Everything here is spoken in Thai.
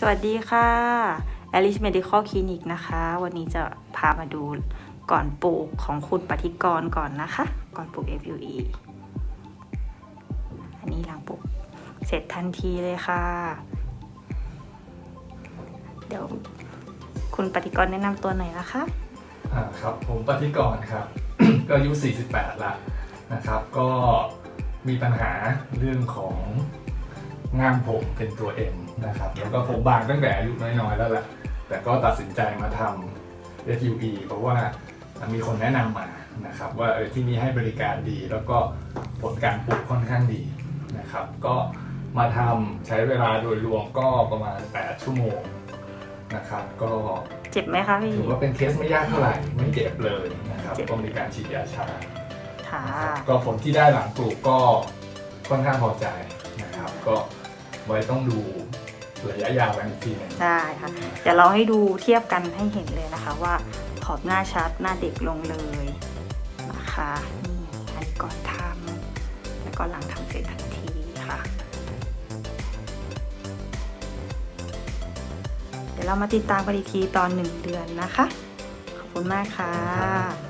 สวัสดีค่ะ Alice Medical Clinic นะคะ วันนี้จะพามาดูก่อนปลูกของคุณปฏิกรก่อนนะคะ ก่อนปลูก FUE อันนี้หลังปลูกเสร็จทันทีเลยค่ะ เดี๋ยวคุณปฏิกรแนะนำตัวหน่อยนะคะอ่าครับ ผมปฏิกรครับ ก็อายุ 48 ละนะครับ ก็มีปัญหาเรื่องของ งามผมเป็นตัวเอ็มนะครับแล้วก็ผมบางตั้งแต่อายุน้อยๆแล้วแหละแต่ก็ตัดสินใจมาทำ FUE เพราะว่ามีคนแนะนำมานะครับว่าเออที่นี่ให้บริการดี แล้วก็ผลการปลูกค่อนข้างดีนะครับ ก็มาทำใช้เวลาโดยรวมก็ประมาณ 8 ชั่วโมงนะครับ ก็เจ็บไหมคะพี่ถือว่าเป็นเคสไม่ยากเท่าไหร่ไม่เจ็บเลยนะครับเจ็บก็มีการฉีดยาชาค่ะนะครับก็ผลที่ได้หลังปลูกก็ค่อนข้างพอใจนะครับ ก็ไว้ต้องดูระยะยาวกันอีกทีหนึงได้ค่ะ เดี๋ยวเราให้ดูเทียบกันให้เห็นเลยนะคะว่าขอบหน้าชัดหน้าเด็กลงเลยนะคะนี่อันนี้ก่อนทำแล้วก็หลังทำเสร็จทันทีค่ะ เดี๋ยวเรามาติดตามกันอีกทีตอนหนึ่งเดือนนะคะ ขอบคุณมากค่ะ